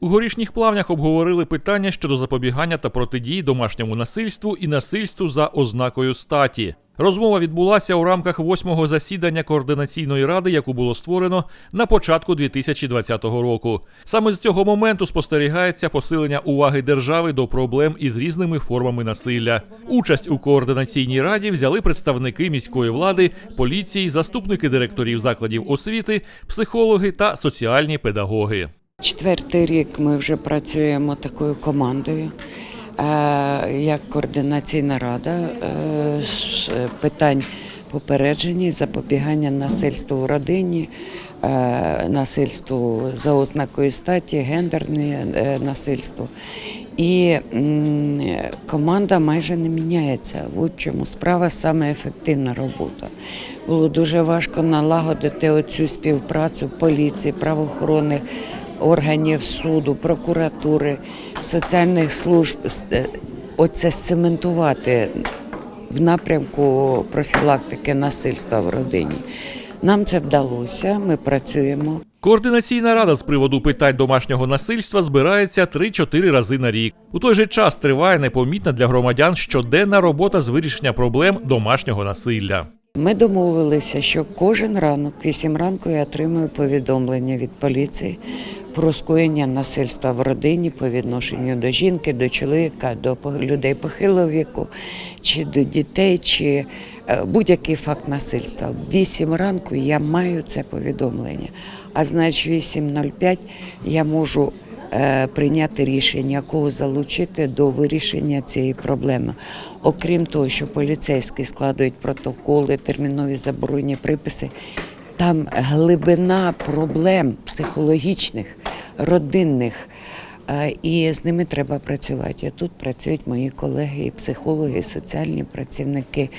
У горішніх плавнях обговорили питання щодо запобігання та протидії домашньому насильству і насильству за ознакою статі. Розмова відбулася у рамках восьмого засідання координаційної ради, яку було створено на початку 2020 року. Саме з цього моменту спостерігається посилення уваги держави до проблем із різними формами насилля. Участь у координаційній раді взяли представники міської влади, поліції, заступники директорів закладів освіти, психологи та соціальні педагоги. Четвертий рік ми вже працюємо такою командою, е, як координаційна рада е, з питань попередження і запобігання насильству у родині, е, насильству за ознакою статі, гендерне насильство. І команда майже не міняється. В чому справа саме ефективна робота. Було дуже важко налагодити оцю співпрацю поліції, правоохоронних органів суду, прокуратури, соціальних служб. Е, Оце сцементувати в напрямку профілактики насильства в родині. Нам це вдалося. Ми працюємо. Координаційна рада з приводу питань домашнього насильства збирається 3-4 рази на рік. У той же час триває непомітна для громадян щоденна робота з вирішення проблем домашнього насилля. Ми домовилися, що кожен ранок, в 8 ранку, я отримую повідомлення від поліції про скоєння насильства в родині по відношенню до жінки, до чоловіка, до людей похилого віку, чи до дітей, чи е, будь-який факт насильства. В 8 ранку я маю це повідомлення. А значить, в 8.05 я можу е, прийняти рішення, кого залучити до вирішення цієї проблеми. Окрім того, що поліцейські складують протоколи, термінові заборонні приписи. Там глибина проблем психологічних, родинних, е, і з ними треба працювати. А тут працюють мої колеги, психологи, соціальні працівники.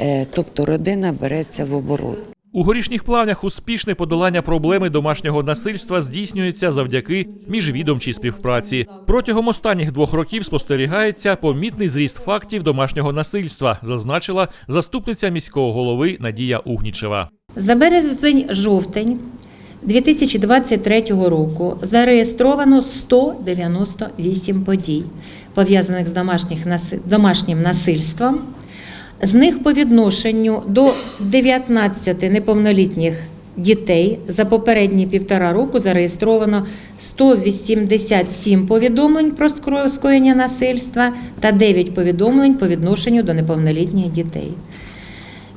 Е, Тобто родина береться в оборот. У горішніх плавнях успішне подолання проблеми домашнього насильства здійснюється завдяки міжвідомчій співпраці. Протягом останніх двох років спостерігається помітний зріст фактів домашнього насильства, зазначила заступниця міського голови Надія Угнічева. За березень-жовтень 2023 року зареєстровано 198 подій, пов'язаних з домашнім насильством. З них по відношенню до 19 неповнолітніх дітей за попередні півтора року зареєстровано 187 повідомлень про скоєння насильства та 9 повідомлень по відношенню до неповнолітніх дітей.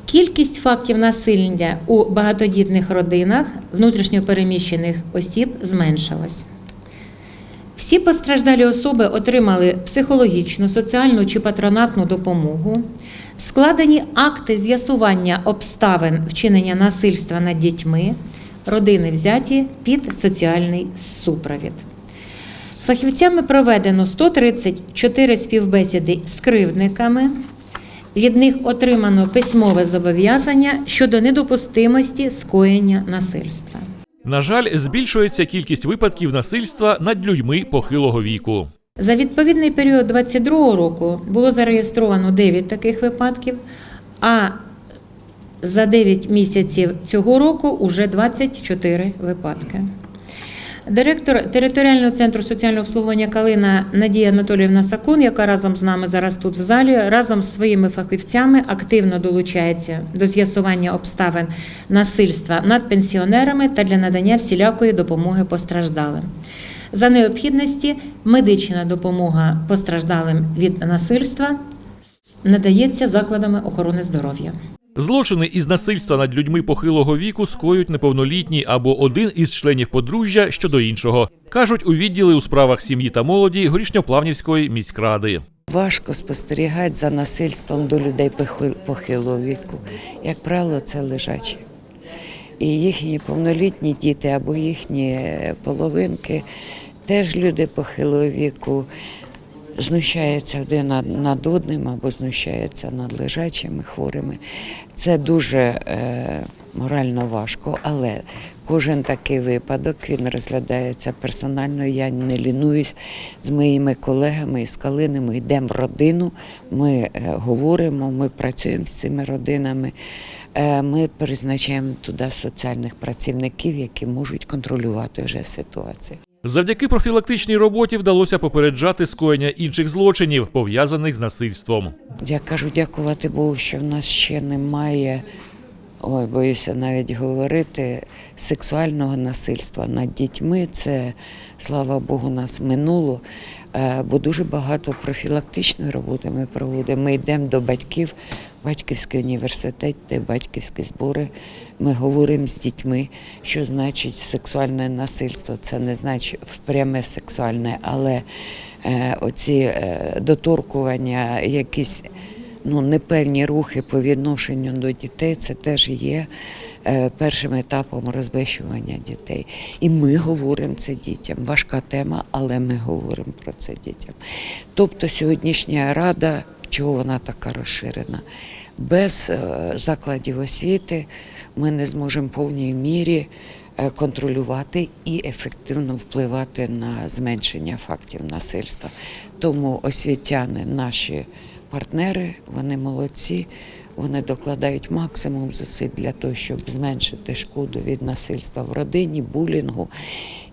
Кількість фактів насилля у багатодітних родинах внутрішньопереміщених осіб зменшилась. Всі постраждалі особи отримали психологічну, соціальну чи патронатну допомогу. Складені акти з'ясування обставин вчинення насильства над дітьми, родини взяті під соціальний супровід. Фахівцями проведено 134 співбесіди з кривдниками. Від них отримано письмове зобов'язання щодо недопустимості скоєння насильства. На жаль, збільшується кількість випадків насильства над людьми похилого віку. За відповідний період 2022 року було зареєстровано 9 таких випадків, а за 9 місяців цього року уже 24 випадки. Директор територіального центру соціального обслуговування Калина Надія Анатоліївна Сакун, яка разом з нами зараз тут в залі, разом з своїми фахівцями активно долучається до з'ясування обставин насильства над пенсіонерами та для надання всілякої допомоги постраждалим. За необхідності медична допомога постраждалим від насильства надається закладами охорони здоров'я. Злочини із насильства над людьми похилого віку скоюють неповнолітні або один із членів подружжя щодо іншого, кажуть у відділі у справах сім'ї та молоді Горішньоплавнівської міськради. Важко спостерігати за насильством до людей похи- похилого віку. Як правило, це лежачі. І їхні повнолітні діти або їхні половинки, теж люди похилого віку, знущаються один над, одним або знущаються над лежачими хворими. Це дуже е, морально важко, але кожен такий випадок він розглядається персонально. Я не лінуюсь з моїми колегами із Калини. Ми йдемо в родину, ми е, говоримо, ми працюємо з цими родинами. Е, Ми призначаємо туди соціальних працівників, які можуть контролювати вже ситуацію. Завдяки профілактичній роботі вдалося попереджати скоєння інших злочинів, пов'язаних з насильством. Я кажу, дякувати Богу, що в нас ще немає, ой, боюся навіть говорити, сексуального насильства над дітьми. Це, слава Богу, нас минуло. Е, Бо дуже багато профілактичної роботи ми проводимо. Ми йдемо до батьків, батьківський університет, де батьківські збори. Ми говоримо з дітьми, що значить сексуальне насильство. Це не значить пряме сексуальне, але е, оці е, доторкування, якісь ну, непевні рухи по відношенню до дітей, це теж є е, першим етапом розбещування дітей. І ми говоримо це дітям. Важка тема, але ми говоримо про це дітям. Тобто сьогоднішня рада, чого вона така розширена? Без е, закладів освіти ми не зможемо в повній мірі е, контролювати і ефективно впливати на зменшення фактів насильства. Тому освітяни, наші партнери, вони молодці, вони докладають максимум зусиль для того, щоб зменшити шкоду від насильства в родині, булінгу.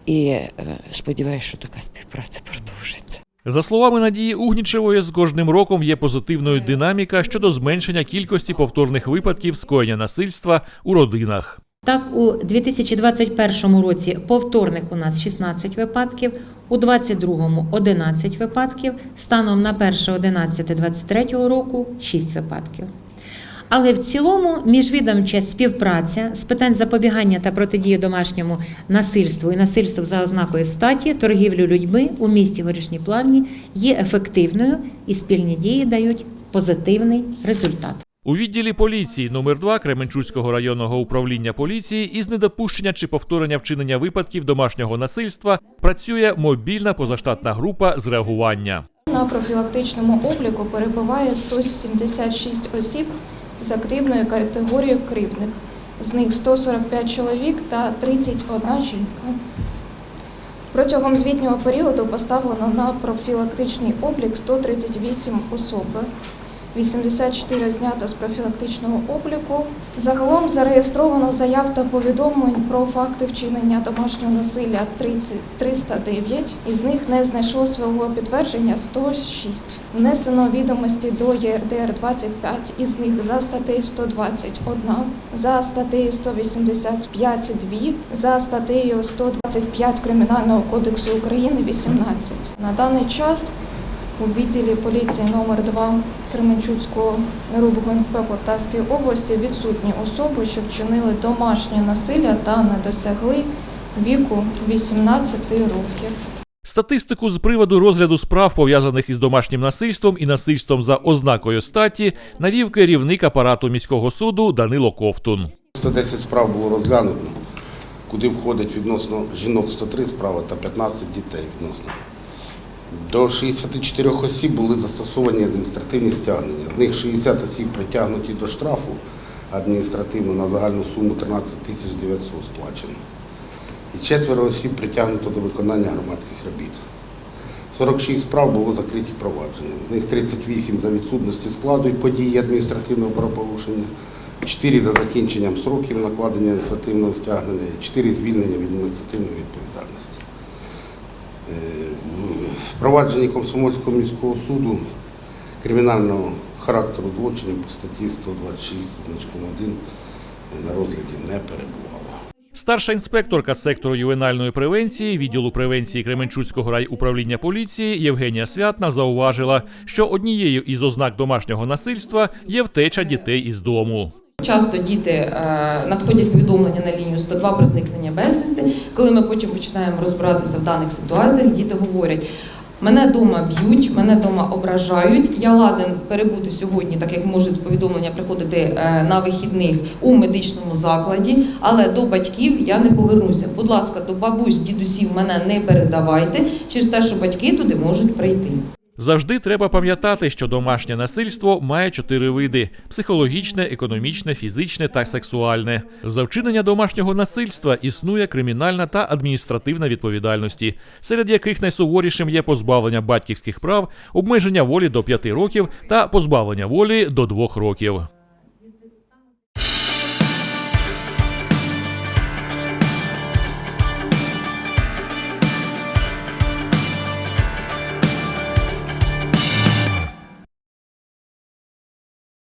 І е, сподіваюся, що така співпраця продовжиться. За словами Надії Угнічевої, з кожним роком є позитивною динаміка щодо зменшення кількості повторних випадків скоєння насильства у родинах. Так, у 2021 році повторних у нас 16 випадків, у 2022 – 11 випадків, станом на 1.11.2023 року 6 випадків. Але в цілому міжвідомча співпраця з питань запобігання та протидії домашньому насильству і насильству за ознакою статі, торгівлю людьми у місті Горішні Плавні є ефективною і спільні дії дають позитивний результат. У відділі поліції номер 2 Кременчуцького районного управління поліції із недопущення чи повторення вчинення випадків домашнього насильства працює мобільна позаштатна група з реагування. На профілактичному обліку перебуває 176 осіб з активною категорією кривних, З них 145 чоловік та 31 жінка. Протягом звітнього періоду поставлено на профілактичний облік 138 особи. 84 знято з профілактичного обліку. Загалом зареєстровано заяв та повідомлень про факти вчинення домашнього насилля 30 309, із них не знайшло свого підтвердження 106. Внесено відомості до ЄРДР 25, із них за статтею 121, за статтею 185 2, за статтею 125 Кримінального кодексу України 18. На даний час у відділі поліції номер 2 Кременчуцького РУБ ГУНП Полтавської області відсутні особи, що вчинили домашнє насилля та не досягли віку 18 років. Статистику з приводу розгляду справ, пов'язаних із домашнім насильством і насильством за ознакою статі, навів керівник апарату міського суду Данило Ковтун. 110 справ було розглянуто, куди входить відносно жінок 103 справи та 15 дітей відносно. До 64 осіб були застосовані адміністративні стягнення. З них 60 осіб притягнуті до штрафу адміністративно на загальну суму 13 тисяч 900 сплачено. І четверо осіб притягнуто до виконання громадських робіт. 46 справ було закриті провадження. З них 38 за відсутності складу і події адміністративного правопорушення, 4 за закінченням сроків накладення адміністративного стягнення, 4 звільнення від адміністративної відповідальності. В провадженні Комсомольського міського суду кримінального характеру злочинів по статті 126 1 на розгляді не перебувало. Старша інспекторка сектору ювенальної превенції відділу превенції Кременчуцького райуправління поліції Євгенія Святна зауважила, що однією із ознак домашнього насильства є втеча дітей із дому. Часто діти е, надходять повідомлення на лінію 102 про зникнення безвісти. Коли ми потім починаємо розбиратися в даних ситуаціях, діти говорять. Мене вдома б'ють, мене вдома ображають. Я ладен перебути сьогодні, так як можуть повідомлення приходити е, на вихідних у медичному закладі, але до батьків я не повернуся. Будь ласка, до бабусь, дідусів мене не передавайте через те, що батьки туди можуть прийти. Завжди треба пам'ятати, що домашнє насильство має чотири види: психологічне, економічне, фізичне та сексуальне. За вчинення домашнього насильства існує кримінальна та адміністративна відповідальності, серед яких найсуворішим є позбавлення батьківських прав, обмеження волі до 5 років та позбавлення волі до 2 років.